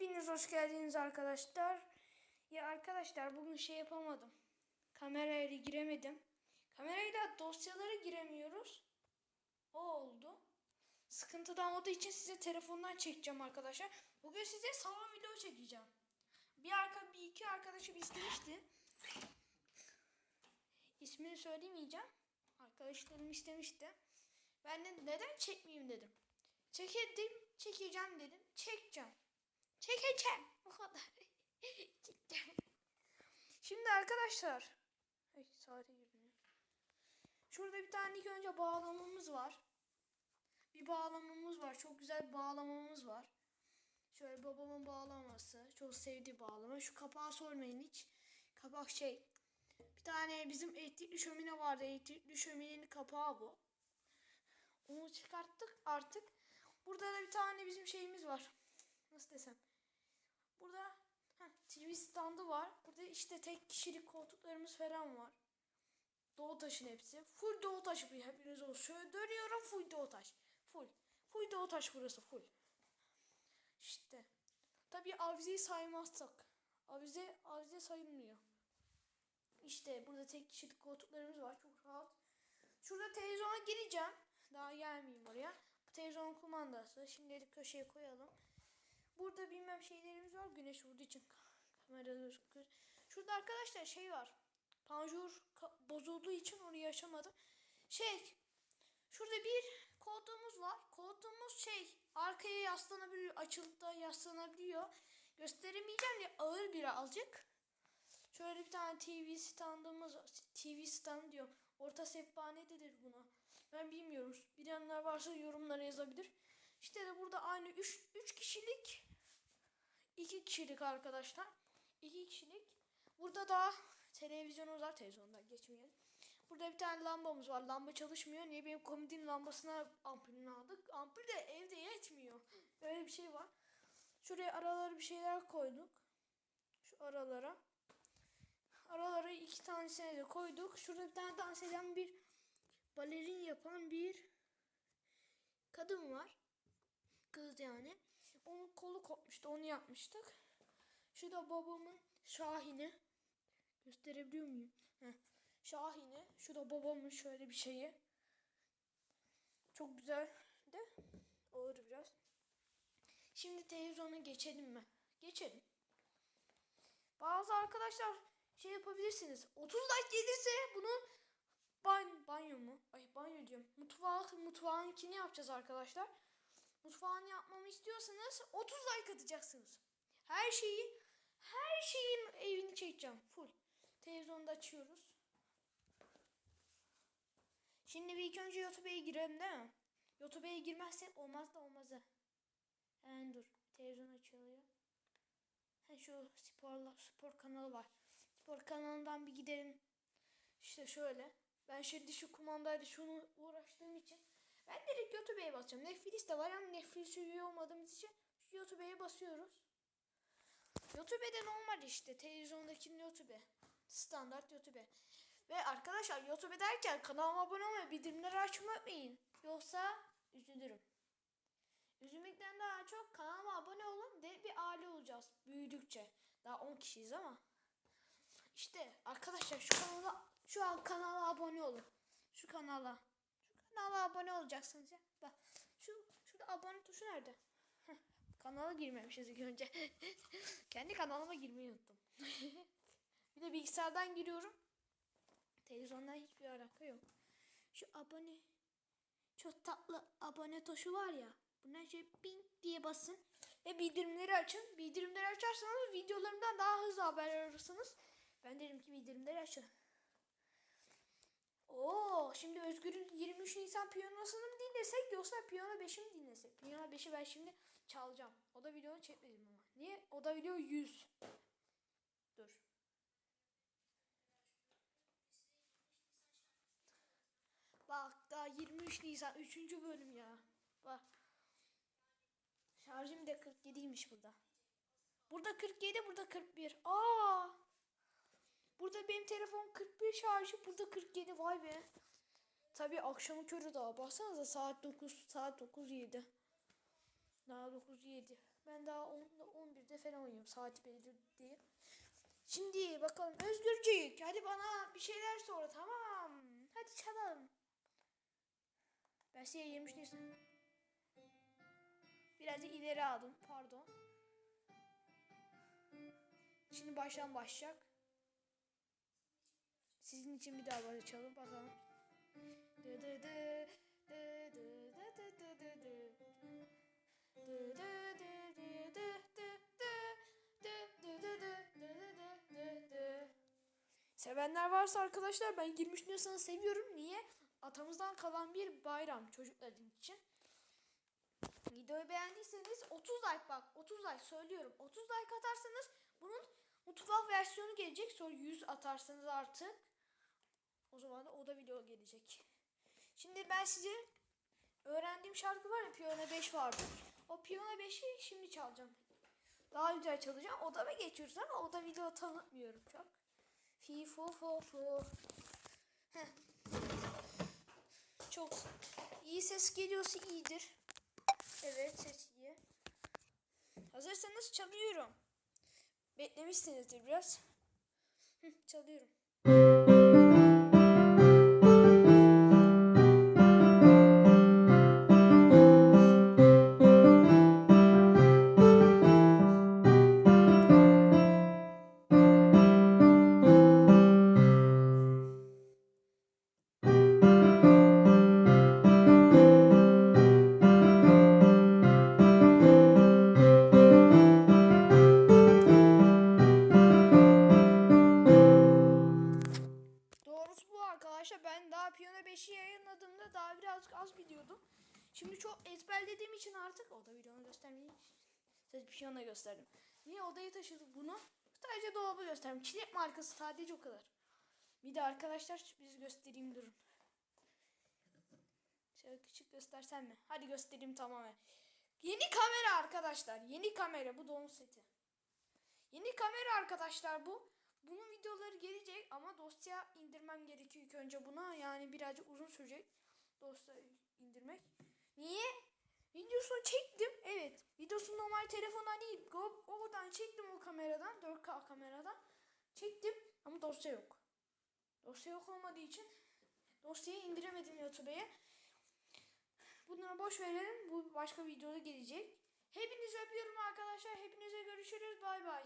Hepiniz hoş geldiniz arkadaşlar. Ya arkadaşlar bugün şey yapamadım. Kamerayla giremedim. Kamerayla dosyalara giremiyoruz. O oldu. Sıkıntıdan olduğu için size telefondan çekeceğim arkadaşlar. Bugün size salon video çekeceğim. Bir arka bir iki arkadaşım istemişti. İsmini söylemeyeceğim. Arkadaşlarım istemişti. Ben de neden çekmeyeyim dedim. Çekedim, çekeceğim dedim. Çekeceğim. Çekeceğim. Bu kadar. Şimdi arkadaşlar. Ay saate girdim. Şurada bir tane ilk önce bağlamamız var. Bir bağlamamız var. Çok güzel bir bağlamamız var. Şöyle babamın bağlaması. Çok sevdiği bağlama. Şu kapağı sormayın hiç. Kapak şey. Bir tane bizim elektrikli şömine vardı. Elektrikli şöminenin kapağı bu. Onu çıkarttık artık. Burada da bir tane bizim şeyimiz var. Nasıl desem. Burada TV standı var. Burada işte tek kişilik koltuklarımız falan var. Doğu taşın hepsi. Full doğu taşı hepiniz olsun. Şöyle dönüyorum full doğu taş. Full. Full doğu taş burası full. İşte. Tabii avizeyi saymazsak. Avize, avize sayılmıyor. İşte burada tek kişilik koltuklarımız var. Çok rahat. Şurada televizyona gireceğim. Daha gelmeyeyim oraya. Bu televizyon kumandası. Şimdilik köşeye koyalım. Burada bilmem şeylerimiz var. Güneş vurduğu için kamera gözüküyor. Şurada arkadaşlar şey var. Panjur bozulduğu için orayı açamadım. Şey Şurada bir koltuğumuz var. Koltuğumuz şey arkaya yaslanabiliyor. Açılıp da yaslanabiliyor. Gösteremeyeceğim diye ağır birazcık. Şöyle bir tane TV standımız var. TV stand diyor. Orta sehpa denir buna? Ben bilmiyorum. Bilenler varsa yorumlara yazabilir. İşte de burada aynı 3 3 kişilik 2 kişilik arkadaşlar. 2 kişilik. Burada da televizyonumuz var. Televizyondan geçmeyelim. Burada bir tane lambamız var. Lamba çalışmıyor. Niye benim komodin lambasına ampulünü aldık. Ampul de evde yetmiyor. Öyle bir şey var. Şuraya aralara bir şeyler koyduk. Şu aralara. Aralara iki tanesine de koyduk. Şurada bir tane dans eden bir balerin yapan bir kadın var. Kız yani. Onun kolu kopmuştu. Onu yapmıştık. Şu da babamın Şahin'i. Gösterebiliyor muyum? Heh. Şahin'i. Şu da babamın şöyle bir şeyi. Çok güzel de ağır biraz. Şimdi televizyona geçelim mi? Geçelim. Bazı arkadaşlar şey yapabilirsiniz. 30 like gelirse bunu ban banyo mu? Ay banyo diyorum. Mutfağı mutfağınkini yapacağız arkadaşlar. Mutfağını yapmamı istiyorsanız 30 like atacaksınız. Her şeyi her şeyin evini çekeceğim full. Televizyonda açıyoruz. Şimdi bir ilk önce YouTube'a girelim değil mi? YouTube'a girmezsek olmaz da olmazı. Hemen dur. Televizyon açılıyor. Ha şu sporla spor kanalı var. Spor kanalından bir gidelim. İşte şöyle. Ben şimdi şu kumandayla şunu uğraştığım için ben direkt YouTube'ya basacağım. Netflix de var ama Netflix üye olmadığımız için YouTube'ya basıyoruz. YouTube'de normal işte. Televizyondaki YouTube. Standart YouTube. Ve arkadaşlar YouTube derken kanalıma abone olmayı, bildirimleri açmayı unutmayın. Yoksa üzülürüm. Üzülmekten daha çok kanalıma abone olun de bir aile olacağız büyüdükçe. Daha 10 kişiyiz ama. İşte arkadaşlar şu kanala şu an kanala abone olun. Şu kanala. Kanala abone olacaksınız ya. Bak şu şurada abone tuşu nerede? Kanala girmemişiz ilk önce. Kendi kanalıma girmeyi unuttum. bir de bilgisayardan giriyorum. Televizyondan hiçbir alaka yok. Şu abone çok tatlı abone tuşu var ya. Buna şöyle ping diye basın ve bildirimleri açın. Bildirimleri açarsanız videolarımdan daha hızlı haber alırsınız. Ben derim ki bildirimleri açın. Oo, şimdi Özgür'ün 23 Nisan piyanosunu mu dinlesek yoksa piyano 5'i mi dinlesek? Piyano 5'i ben şimdi çalacağım. O da videonu çekmedim ama. Niye? O da video 100. Dur. Bak daha 23 Nisan 3. bölüm ya. Bak. Şarjım da 47'ymiş burada. Burada 47, burada 41. Aa! Burada benim telefon 41 şarjı, burada 47. Vay be. Tabii akşamı körü daha. Baksanıza saat 9, saat 9 7. Daha 9 7. Ben daha 10 11'de falan oynuyorum. Saati belli diye. Şimdi bakalım Özgürcük. Hadi bana bir şeyler sor tamam. Hadi çalalım. Ben size 23 Nisan. Birazcık ileri aldım. Pardon. Şimdi baştan başlayacak. Sizin için bir daha böyle çalın bakalım. Dı. Sevenler varsa arkadaşlar ben 23 Nisan'ı seviyorum. Niye? Atamızdan kalan bir bayram çocuklar için. Videoyu beğendiyseniz 30 like bak 30 like söylüyorum. 30 like atarsanız bunun mutfak versiyonu gelecek. Sonra 100 atarsanız artık o zaman da o da video gelecek. Şimdi ben size öğrendiğim şarkı var ya Piyano 5 vardı. O Piyano 5'i şimdi çalacağım. Daha güzel çalacağım. O da mı geçiyoruz ama o da video tanıtmıyorum çok. Fi fu fu. Heh. Çok iyi ses geliyorsa iyidir. Evet ses iyi. Hazırsanız çalıyorum. Beklemişsinizdir biraz. Hı, çalıyorum. Daha Piyano 5'i yayınladığımda daha birazcık az biliyordum. Şimdi çok ezberlediğim için artık o da videonu göstermeyeyim. Size piyano gösterdim. Niye odaya taşıdık bunu? Sadece dolabı gösterdim. Çilek markası sadece o kadar. Bir de arkadaşlar sürpriz göstereyim durun. Şöyle küçük göstersem mi? Hadi göstereyim tamamen. Yeni kamera arkadaşlar. Yeni kamera bu don seti. Yeni kamera arkadaşlar bu. Bunun videoları gelecek ama dosya indirmem gerekiyor ilk önce buna. Yani birazcık uzun sürecek dosya indirmek. Niye? Videosunu çektim. Evet. Videosunu normal telefondan değil. Go- Oradan çektim o kameradan. 4K kameradan. Çektim ama dosya yok. Dosya yok olmadığı için dosyayı indiremedim YouTube'ya. Bunları boş verelim. Bu başka videoda gelecek. Hepinizi öpüyorum arkadaşlar. Hepinize görüşürüz. Bay bay.